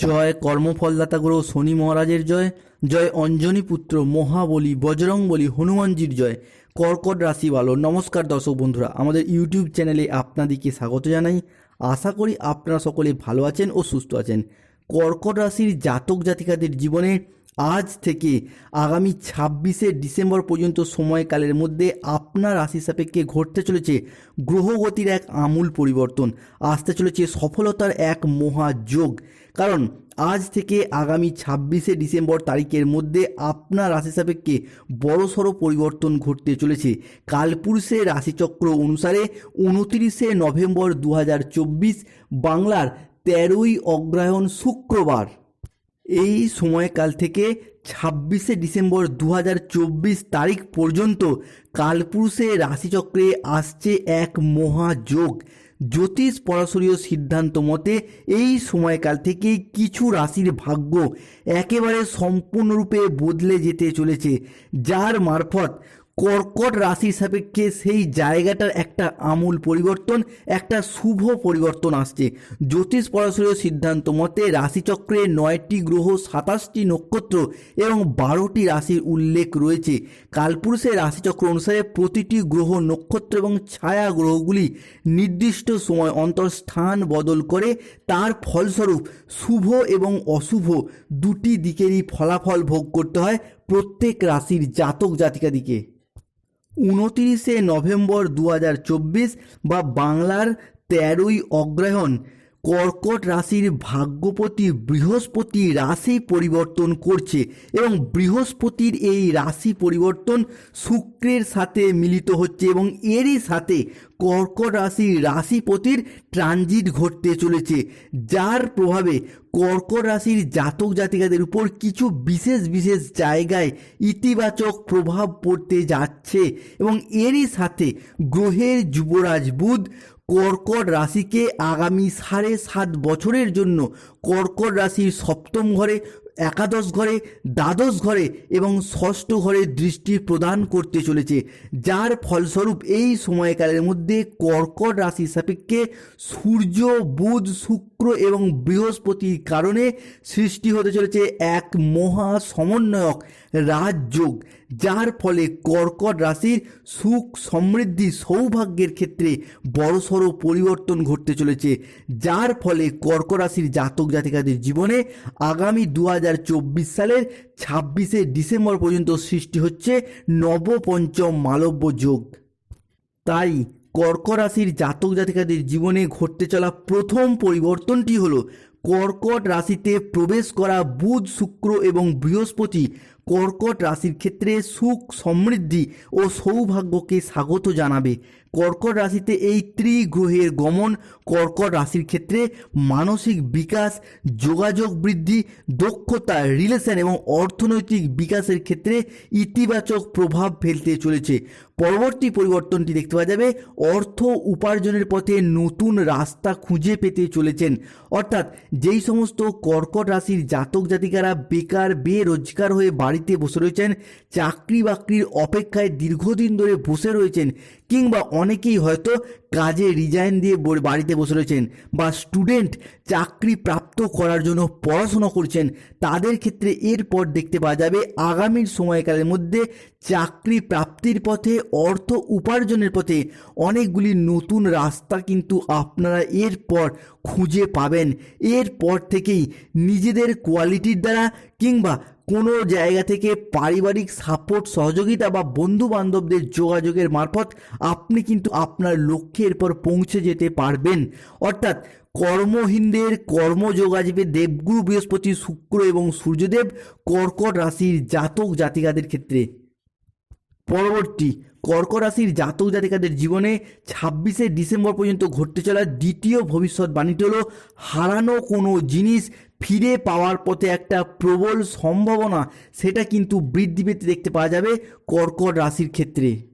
জয় কর্মফলদাতা গ্রহ শনি মহারাজের জয় জয় অঞ্জনী পুত্র মহাবলী বজরং বলি হনুমানজির জয়। কর্কট রাশি ভালো নমস্কার দর্শক বন্ধুরা, আমাদের ইউটিউব চ্যানেলে আপনাদেরকে স্বাগত জানাই। আশা করি আপনারা সকলে ভালো আছেন ও সুস্থ আছেন। কর্কট রাশির জাতক জাতিকাদের জীবনে আজ থেকে আগামী ছাব্বিশে ডিসেম্বর পর্যন্ত সময়কালের মধ্যে আপনার রাশি সাপেক্ষে ঘটতে চলেছে গ্রহগতির এক আমূল পরিবর্তন। আসতে চলেছে সফলতার এক মহাযোগ। কারণ আজ থেকে আগামী ছাব্বিশে ডিসেম্বর তারিখের মধ্যে আপনার রাশি সাপেক্ষে বড়সড় পরিবর্তন ঘটতে চলেছে। কালপুরুষের রাশিচক্র অনুসারে উনতিরিশে নভেম্বর দু হাজার চব্বিশ, বাংলার তেরোই অগ্রহায়ণ শুক্রবার। এই সময়কাল থেকে ছাব্বিশে ডিসেম্বর দু হাজার চব্বিশ তারিখ পর্যন্ত কালপুরুষে রাশিচক্রে আসছে এক মহাযোগ। জ্যোতিষ পরাশরীয় সিদ্ধান্ত মতে এই সময়কাল থেকে কিছু রাশির ভাগ্য একেবারে সম্পূর্ণরূপে বদলে যেতে চলেছে, যার মারফত কর্কট রাশির সাপেক্ষে সেই জায়গাটার একটা আমূল পরিবর্তন, একটা শুভ পরিবর্তন আসছে। জ্যোতিষ পরাশরীয় সিদ্ধান্ত মতে রাশিচক্রে নয়টি গ্রহ, সাতাশটি নক্ষত্র এবং বারোটি রাশির উল্লেখ রয়েছে। কালপুরুষের রাশিচক্র অনুসারে প্রতিটি গ্রহ, নক্ষত্র এবং ছায়া গ্রহগুলি নির্দিষ্ট সময় অন্তর স্থান বদল করে, তার ফলস্বরূপ শুভ এবং অশুভ দুটি দিকেরই ফলাফল ভোগ করতে হয় প্রত্যেক রাশির জাতক জাতিকাদিকে। উনতিরিশে নভেম্বর দু হাজার চব্বিশ বা বাংলার তেরোই অগ্রহায়ণ। কর্কট রাশির ভাগ্যপতি বৃহস্পতি রাশি পরিবর্তন করছে এবং বৃহস্পতির এই রাশি পরিবর্তন শুক্রের সাথে মিলিত হচ্ছে এবং এরই সাথে কর্কট রাশির রাশিপতির ট্রানজিট ঘটতে চলেছে, যার প্রভাবে কর্কট রাশির জাতক জাতিকাদের উপর কিছু বিশেষ বিশেষ জায়গায় ইতিবাচক প্রভাব পড়তে যাচ্ছে এবং এরই সাথে গ্রহের যুবরাজ বুধ কর্কট রাশিকে আগামী সাড়ে সাত বছরের জন্য কর্কট রাশির সপ্তম ঘরে, একাদশ ঘরে, দ্বাদশ ঘরে এবং ষষ্ঠ ঘরে দৃষ্টি প্রদান করতে চলেছে। যার ফলস্বরূপ এই সময়কালের মধ্যে কর্কট রাশির সাপেক্ষে সূর্য, বুধ, শুক্র এবং বৃহস্পতির কারণে সৃষ্টি হতে চলেছে এক মহা সমন্বয়ক রাজযোগ। যার ফলে কর্কট রাশির সুখ সমৃদ্ধি সৌভাগ্যের ক্ষেত্রে বড়সড় পরিবর্তন ঘটতে চলেছে, যার ফলে কর্কট রাশির জাতক জাতিকাদের জীবনে আগামী দু হাজার চব্বিশ সালের ছাব্বিশে ডিসেম্বর পর্যন্ত সৃষ্টি হচ্ছে নবপঞ্চম মালব্য যোগ। তাই কর্কট রাশির জাতক জাতিকাদের জীবনে ঘটতে চলা প্রথম পরিবর্তনটি হলো, কর্কট রাশিতে প্রবেশ করা বুধ, শুক্র এবং বৃহস্পতি কর্কট রাশির ক্ষেত্রে সুখ সমৃদ্ধি ও সৌভাগ্যকে স্বাগত জানাবে। কর্কট রাশিতে এই ত্রিগ্রহের গমন, কর্কট রাশির ক্ষেত্রে মানসিক বিকাশ, যোগাযোগ বৃদ্ধি, দক্ষতা রিলেশন এবং অর্থনৈতিক বিকাশের ক্ষেত্রে ইতিবাচক প্রভাব ফেলতে চলেছে। পরবর্তী পরিবর্তনটি দেখতে পাওয়া যাবে। অর্থ উপার্জনের পথে নতুন রাস্তা খুঁজে পেতে চলেছেন। অর্থাৎ যেই সমস্ত কর্কট রাশির জাতক জাতিকারা বেকার, বেরোজগার হয়ে বাড়িতে বসে রয়েছেন চাকরি বাকরির অপেক্ষায় দীর্ঘদিন ধরে বসে রয়েছেন কিংবা অনেকেই হয়তো কাজে রিজাইন দিয়ে বাড়িতে বসে রয়েছেন বা স্টুডেন্ট চাকরি প্রাপ্ত করার জন্য পড়াশোনা করছেন, তাদের ক্ষেত্রে এরপর দেখতে পাওয়া যাবে আগামীর সময়কালের মধ্যে চাকরি প্রাপ্তির পথে, অর্থ উপার্জনের পথে অনেকগুলি নতুন রাস্তা কিন্তু আপনারা এরপর খুঁজে পাবেন। এরপর থেকেই নিজেদের কোয়ালিটির দ্বারা কিংবা কোনো জায়গা থেকে পারিবারিক সাপোর্ট সহযোগিতা বা বন্ধু বান্ধবদের যোগাযোগের মারফত আপনি কিন্তু আপনার লক্ষ্যের পর পৌঁছে যেতে পারবেন। অর্থাৎ কর্মহীনদের কর্মযোগ আসবে দেবগুরু বৃহস্পতি, শুক্র এবং সূর্যদেব কর্কট রাশির জাতক জাতিকাদের ক্ষেত্রে। পরবর্তী কর্ক রাশির জাতক জাতিকাদের জীবনে ছাব্বিশে ডিসেম্বর পর্যন্ত ঘটতে চলা দ্বিতীয় ভবিষ্যৎবাণীটি হলো, হারানো কোনো জিনিস ফিরে পাওয়ার পথে একটা প্রবল সম্ভাবনা, সেটা কিন্তু বৃদ্ধি পেতে দেখতে পাওয়া যাবে কর্কট রাশির ক্ষেত্রে।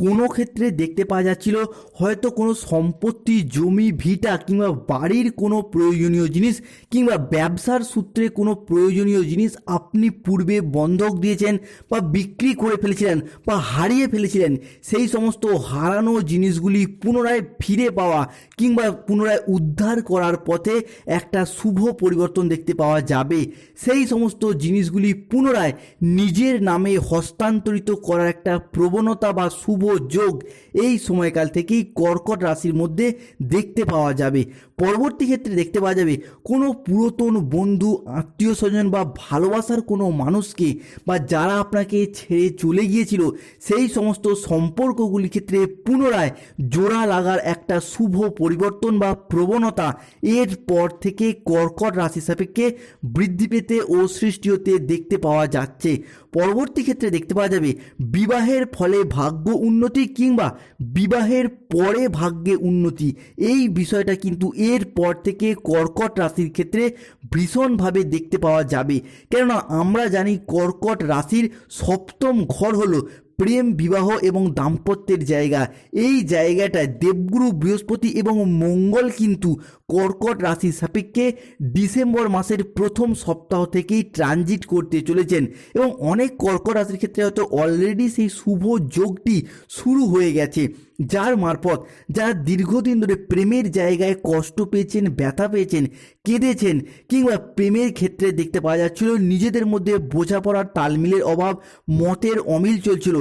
কোনো ক্ষেত্রে দেখতে পাওয়া যাচ্ছিল হয়তো কোনো সম্পত্তি, জমি, ভিটা কিংবা বাড়ির কোনো প্রয়োজনীয় জিনিস কিংবা ব্যবসার সূত্রে কোনো প্রয়োজনীয় জিনিস আপনি পূর্বে বন্ধক দিয়েছেন বা বিক্রি করে ফেলেছিলেন বা হারিয়ে ফেলেছিলেন। সেই সমস্ত হারানো জিনিসগুলি পুনরায় ফিরে পাওয়া কিংবা পুনরায় উদ্ধার করার পথে একটা শুভ পরিবর্তন দেখতে পাওয়া যাবে। সেই সমস্ত জিনিসগুলি পুনরায় নিজের নামে হস্তান্তরিত করার একটা প্রবণতা বা শুভ যোগ। এই সময়কাল থেকেই কর্কট রাশির মধ্যে দেখতে পাওয়া যাবে। পরবর্তী ক্ষেত্রে দেখতে পাওয়া যাবে কোনো পুরাতন বন্ধু, আত্মীয় স্বজন বা ভালোবাসার কোনো মানুষকে বা যারা আপনাকে ছেড়ে চলে গিয়েছিল, সেই সমস্ত সম্পর্কগুলির ক্ষেত্রে পুনরায় জোড়া লাগার একটা শুভ পরিবর্তন বা প্রবণতা এর পর থেকে কর্কট রাশি সাপেক্ষে বৃদ্ধি পেতে ও সৃষ্টি হতে দেখতে পাওয়া যাচ্ছে। পরবর্তী ক্ষেত্রে দেখতে পাওয়া যাবে বিবাহের ফলে ভাগ্য উন্নতি কিংবা বিবাহের পরে ভাগ্যে উন্নতি। এই বিষয়টা কিন্তু এর পর থেকে কর্কট রাশির ক্ষেত্রে ভীষণভাবে দেখতে পাওয়া যাবে। কেননা আমরা জানি কর্কট রাশির সপ্তম ঘর হলো প্রেম, বিবাহ এবং দাম্পত্যের জায়গা। এই জায়গাটায় দেবগুরু, বৃহস্পতি এবং মঙ্গল কিন্তু কর্কট রাশির সাপেক্ষে ডিসেম্বর মাসের প্রথম সপ্তাহ থেকেই ট্রানজিট করতে চলেছেন এবং অনেক কর্কট রাশির ক্ষেত্রে হয়তো অলরেডি সেই শুভ যোগটি শুরু হয়ে গেছে। যার মারফত যারা দীর্ঘদিন ধরে প্রেমের জায়গায় কষ্ট পেয়েছেন, ব্যথা পেয়েছেন, কেঁদেছেন কিংবা প্রেমের ক্ষেত্রে দেখতে পাওয়া যাচ্ছিল নিজেদের মধ্যে বোঝাপড়ার তালমিলের অভাব, মতের অমিল চলছিল।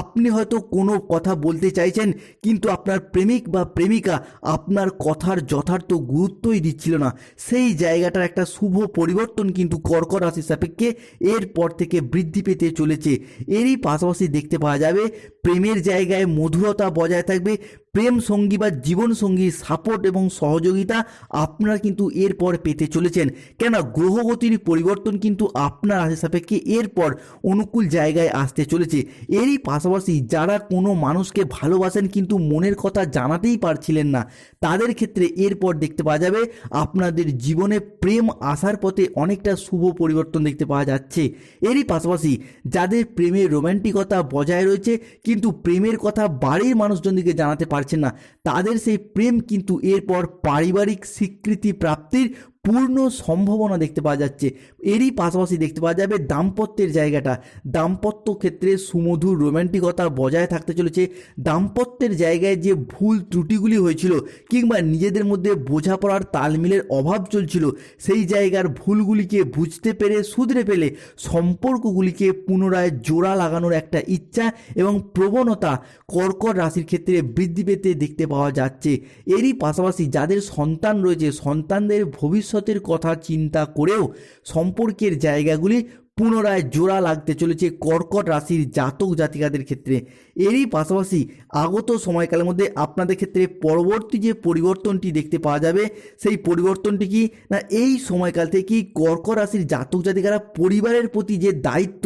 আপনি হয়তো কোনো কথা বলতে চাইছেন, কিন্তু আপনার প্রেমিক বা প্রেমিকা আপনার কথার যথার্থ গুরুত্বই দিচ্ছিল না। সেই জায়গাটার একটা শুভ পরিবর্তন কিন্তু কর্কট রাশির সাপেক্ষে এরপর থেকে বৃদ্ধি পেতে চলেছে। এরই পাশাপাশি দেখতে পাওয়া যাবে, প্রেমের জায়গায় মধুরতা বজায় থাকবে প্রেম সঙ্গী বা জীবন সঙ্গীর সাপোর্ট এবং সহযোগিতা আপনারা কিন্তু এরপর পেতে চলেছেন। কেন গ্রহগতির পরিবর্তন কিন্তু আপনার রাশি সাপেক্ষে এরপর অনুকূল জায়গায় আসতে চলেছে। এরই পাশাপাশি যারা কোনো মানুষকে ভালোবাসেন কিন্তু মনের কথা জানাতেই পারছিলেন না, তাদের ক্ষেত্রে এরপর দেখতে পাওয়া যাবে, আপনাদের জীবনে প্রেম আসার পথে অনেকটা শুভ পরিবর্তন দেখতে পাওয়া যাচ্ছে। এরই পাশাপাশি যাদের প্রেমের রোম্যান্টিকতা বজায় রয়েছে, কিন্তু প্রেমের কথা বাড়ির মানুষজনদিকে জানাতে পারছেন না। তাদের সেই প্রেম কিন্তু এরপর পারিবারিক স্বীকৃতি প্রাপ্তির পূর্ণ সম্ভাবনা দেখতে পাওয়া যাচ্ছে। এরই পাশাপাশি দেখতে পাওয়া যাবে দাম্পত্যের জায়গাটা। দাম্পত্য ক্ষেত্রে সুমধুর রোম্যান্টিকতা বজায় থাকতে চলেছে। দাম্পত্যের জায়গায় যে ভুল ত্রুটিগুলি হয়েছিল কিংবা নিজেদের মধ্যে বোঝাপড়ার তালমিলের অভাব চলছিল, সেই জায়গার ভুলগুলিকে বুঝতে পেরে শুধরে পেলে সম্পর্কগুলিকে পুনরায় জোড়া লাগানোর একটা ইচ্ছা এবং প্রবণতা কর্কট রাশির ক্ষেত্রে বৃদ্ধি পেতে দেখতে পাওয়া যাচ্ছে। এরই পাশাপাশি যাদের সন্তান রয়েছে, সন্তানদের ভবিষ্যতের কথা চিন্তা করেও সম্পর্কের জায়গাগুলি পুনরায় জোড়া লাগতে চলেছে কর্কট রাশির জাতক জাতিকাদের ক্ষেত্রে। এরই পাশাপাশি আগত সময়কালের মধ্যে আপনাদের ক্ষেত্রে পরবর্তী যে পরিবর্তনটি দেখতে পাওয়া যাবে, সেই পরিবর্তনটি কি না এই সময়কাল থেকেই কর্ক রাশির জাতক জাতিকারা পরিবারের প্রতি যে দায়িত্ব,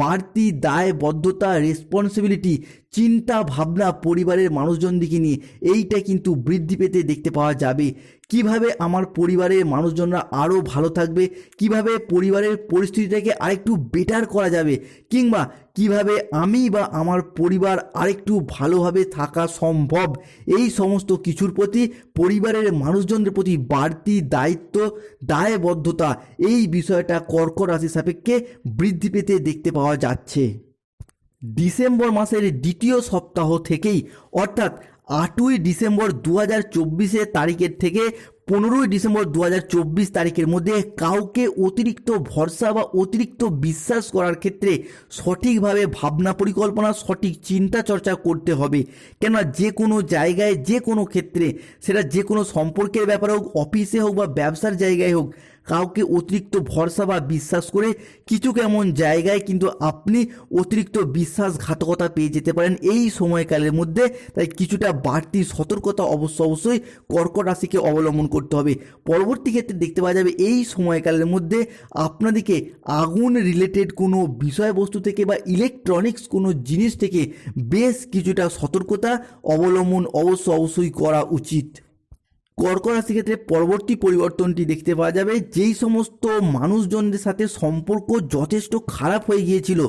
বাড়তি দায়বদ্ধতা রেসপন্সিবিলিটি চিন্তা ভাবনা পরিবারের মানুষজন দিকে নিয়ে, এইটা কিন্তু বৃদ্ধি পেতে দেখতে পাওয়া যাবে। কীভাবে আমার পরিবারের মানুষজনরা আরও ভালো থাকবে, কীভাবে পরিবারের পরিস্থিতিটাকে আরেকটু বেটার করা যাবে, কিংবা কীভাবে আমি বা আমার পরিবার আরেকটু ভালোভাবে থাকা সম্ভব? এই সমস্ত কিছুর প্রতি পরিবারের মানুষজনদের প্রতি বাড়তি দায়িত্ব, দায়বদ্ধতা, এই বিষয়টা কর্কট রাশি সাপেক্ষে বৃদ্ধি পেতে দেখতে পাওয়া যাচ্ছে। ডিসেম্বর মাসের দ্বিতীয় সপ্তাহ থেকেই, অর্থাৎ আটই ডিসেম্বর দু হাজার তারিখের থেকে পনেরোই ডিসেম্বর দু হাজার চব্বিশ তারিখের মধ্যে কাউকে অতিরিক্ত ভরসা বা অতিরিক্ত বিশ্বাস করার ক্ষেত্রে সঠিকভাবে ভাবনা পরিকল্পনা, সঠিক চিন্তা চর্চা করতে হবে। কেননা যে কোনো জায়গায়, যে কোনো ক্ষেত্রে, সেটা যে কোনো সম্পর্কের ব্যাপারে হোক, অফিসে হোক বা ব্যবসার জায়গায় হোক, কাউকে অতিরিক্ত ভরসা বা বিশ্বাস করে কিছু কেমন জায়গায় কিন্তু আপনি অতিরিক্ত বিশ্বাসঘাতকতা পেয়ে যেতে পারেন এই সময়কালের মধ্যে। তাই কিছুটা বাড়তি সতর্কতা অবশ্য অবশ্যই কর্কট রাশিকে অবলম্বন করতে হবে। পরবর্তী ক্ষেত্রে দেখতে পাওয়া যাবে এই সময়কালের মধ্যে আপনাদেরকে আগুন রিলেটেড কোনো বিষয়বস্তু থেকে বা ইলেকট্রনিক্স কোনো জিনিস থেকে বেশ কিছুটা সতর্কতা অবলম্বন অবশ্য অবশ্যই করা উচিত। কর্কট রাশি ক্ষেত্রে পরবর্তী পরিবর্তনটি দেখতে পাওয়া যাবে। যেই সমস্ত মানুষজনদের সাথে সম্পর্ক যথেষ্ট খারাপ হয়ে গিয়েছিল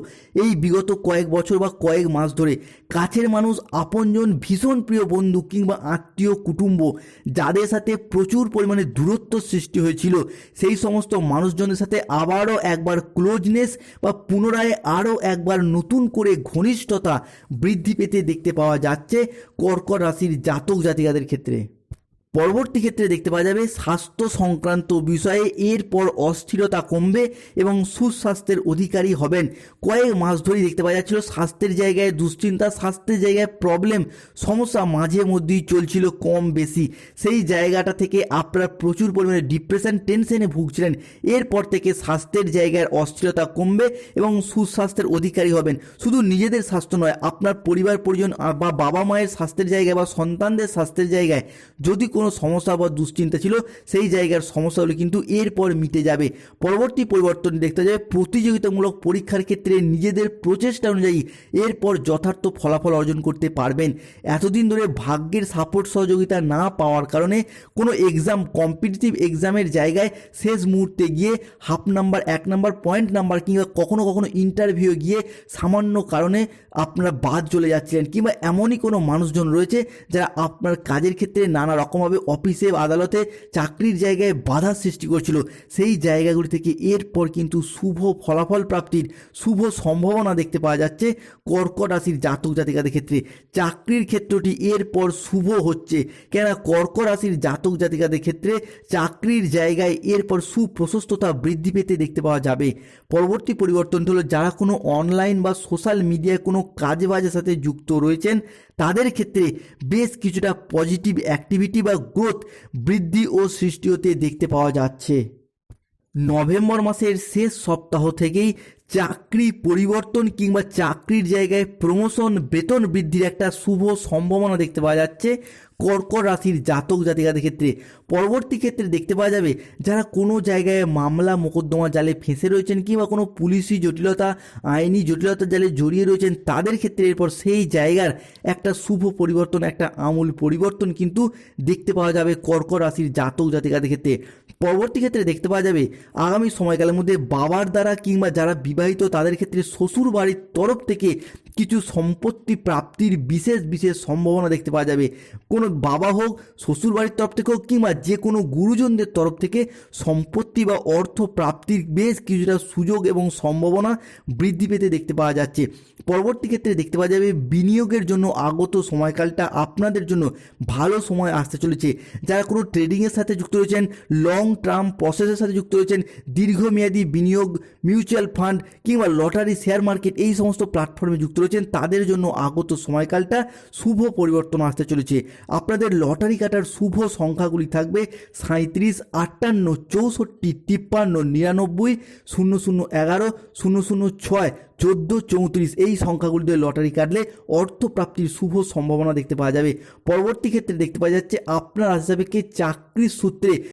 এই বিগত কয়েক বছর বা কয়েক মাস ধরে, কাছের মানুষ, আপনজন, ভীষণ প্রিয় বন্ধু কিংবা আত্মীয়, কুটুম্ব, যাদের সাথে প্রচুর পরিমাণে দূরত্ব সৃষ্টি হয়েছিল, সেই সমস্ত মানুষজনের সাথে আবারও একবার ক্লোজনেস বা পুনরায় আরও একবার নতুন করে ঘনিষ্ঠতা বৃদ্ধি পেতে দেখতে পাওয়া যাচ্ছে কর্কট রাশির জাতক জাতিকাদের ক্ষেত্রে। পরবর্তী ক্ষেত্রে দেখতে পাওয়া যাবে, স্বাস্থ্য সংক্রান্ত বিষয়ে এরপর অস্থিরতা কমবে এবং সুস্বাস্থ্যের অধিকারী হবেন। কয়েক মাস ধরেই দেখতে পাওয়া যাচ্ছিল, স্বাস্থ্যের জায়গায় দুশ্চিন্তা, স্বাস্থ্যের জায়গায় প্রবলেম সমস্যা মাঝে মধ্যেই চলছিল কম বেশি। সেই জায়গাটা থেকে আপনারা প্রচুর পরিমাণে ডিপ্রেশন টেনশনে ভুগছিলেন। এরপর থেকে স্বাস্থ্যের জায়গায় অস্থিরতা কমবে এবং সুস্বাস্থ্যের অধিকারী হবেন। শুধু নিজেদের স্বাস্থ্য নয়, আপনার পরিবার, পরিজন বা বাবা মায়ের স্বাস্থ্যের জায়গায় বা সন্তানদের স্বাস্থ্যের জায়গায় যদি কোনো সমস্যা বা দুশ্চিন্তা ছিল, সেই জায়গার সমস্যাগুলো কিন্তু এরপর মিটে যাবে। পরবর্তী পরিবর্তন দেখতে যাবে, প্রতিযোগিতামূলক পরীক্ষার ক্ষেত্রে নিজেদের প্রচেষ্টা অনুযায়ী এরপর যথার্থ ফলাফল অর্জন করতে পারবেন। এতদিন ধরে ভাগ্যের সাপোর্ট সহযোগিতা না পাওয়ার কারণে কোনো এক্সাম কম্পিটিটিভ এক্সামের জায়গায় শেষ মুহূর্তে গিয়ে হাফ নাম্বার এক নাম্বার পয়েন্ট নাম্বার কিংবা কখনো কখনো ইন্টারভিউ গিয়ে সামান্য কারণে আপনারা বাদ চলে যাচ্ছিলেন কিংবা এমনই কোনো মানুষজন রয়েছে যারা আপনার কাজের ক্ষেত্রে নানা রকমভাবে অফিসে আদালতে চাকরির জায়গায় বাধা সৃষ্টি করছিল। সেই জায়গাগুলি থেকে এরপর কিন্তু শুভ ফলাফল প্রাপ্তির শুভ সম্ভাবনা দেখতে পাওয়া যাচ্ছে কর্কট রাশির জাতক জাতিকাদের ক্ষেত্রে। চাকরির ক্ষেত্রটি এরপর শুভ হচ্ছে। কেননা কর্কট রাশির জাতক জাতিকাদের ক্ষেত্রে চাকরির জায়গায় এরপর সুপ্রশস্ততা বৃদ্ধি পেতে দেখতে পাওয়া যাবে। পরবর্তী পরিবর্তনটি হলো, যারা কোনো অনলাইন বা সোশ্যাল মিডিয়ায় কোনো কাজ বাজের সাথে যুক্ত রয়েছেন, তাদের ক্ষেত্রে বেশ কিছুটা পজিটিভ অ্যাক্টিভিটি বা গ্রোথ বৃদ্ধি ও সৃষ্টি হতে দেখতে পাওয়া যাচ্ছে। নভেম্বর মাসের শেষ সপ্তাহ থেকেই চাকরি পরিবর্তন কিংবা চাকরির জায়গায় প্রমোশন বেতন বৃদ্ধির একটা শুভ সম্ভাবনা দেখতে পাওয়া যাচ্ছে। কর্কট রাশির জাতক জাতিকাদের ক্ষেত্রে পরবর্তী ক্ষেত্রে দেখতে পাওয়া যাবে যারা কোনো জায়গায় মামলা, মোকদ্দমা জালে ফেঁসে রয়েছেন কিংবা কোনো পুলিশি জটিলতা, আইনি জটিলতা জালে জড়িয়ে রয়েছেন, তাদের ক্ষেত্রে এরপর সেই জায়গার একটা শুভ পরিবর্তন, একটা আমূল পরিবর্তন কিন্তু দেখতে পাওয়া যাবে কর্কট রাশির জাতক জাতিকাদের ক্ষেত্রে। পরবর্তী ক্ষেত্রে দেখতে পাওয়া যাবে আগামী সময়কালের মধ্যে বাবার দ্বারা কিংবা যারা বিবাহিত, তাদের ক্ষেত্রে শ্বশুর বাড়ির তরফ থেকে কিছু সম্পত্তি প্রাপ্তির বিশেষ বিশেষ সম্ভাবনা দেখতে পাওয়া যাবে। কোনো বাবা হোক শ্বশুর বাড়ির তরফ থেকে হোক কিংবা যে কোনো গুরুজনদের তরফ থেকে সম্পত্তি বা অর্থ প্রাপ্তির বেশ কিছুটা সুযোগ এবং সম্ভাবনা বৃদ্ধি পেতে দেখতে পাওয়া যাচ্ছে। পরবর্তী ক্ষেত্রে দেখতে পাওয়া যাবে, বিনিয়োগের জন্য আগত সময়কালটা আপনাদের জন্য ভালো সময় আসতে চলেছে। যারা কোনো ট্রেডিংয়ের সাথে যুক্ত রয়েছেন লং টার্ম প্রসেসের সাথে যুক্ত রয়েছেন, দীর্ঘমেয়াদী বিনিয়োগ মিউচুয়াল ফান্ড কিংবা লটারি শেয়ার মার্কেট এই সমস্ত প্ল্যাটফর্মে যুক্ত রয়েছেন, তাদের জন্য আগত সময়কালটা শুভ পরিবর্তন আসতে চলেছে। আপনাদের লটারি কাটার শুভ সংখ্যাগুলি থাকবে সাঁত্রিশ আটান্ন, চৌষট্টি, তিপ্পান্ন, নিরানব্বই, শূন্য শূন্য এগারো, শূন্য শূন্য ছয়, চোদ্দ, চৌত্রিশ এই সংখ্যাগুলিতে লটারি কাটলে অর্থপ্রাপ্তির শুভ সম্ভাবনা দেখতে পাওয়া যাবে। পরবর্তী ক্ষেত্রে দেখতে পাওয়া যাচ্ছে আপনার হিসাবে চাকরির সূত্রে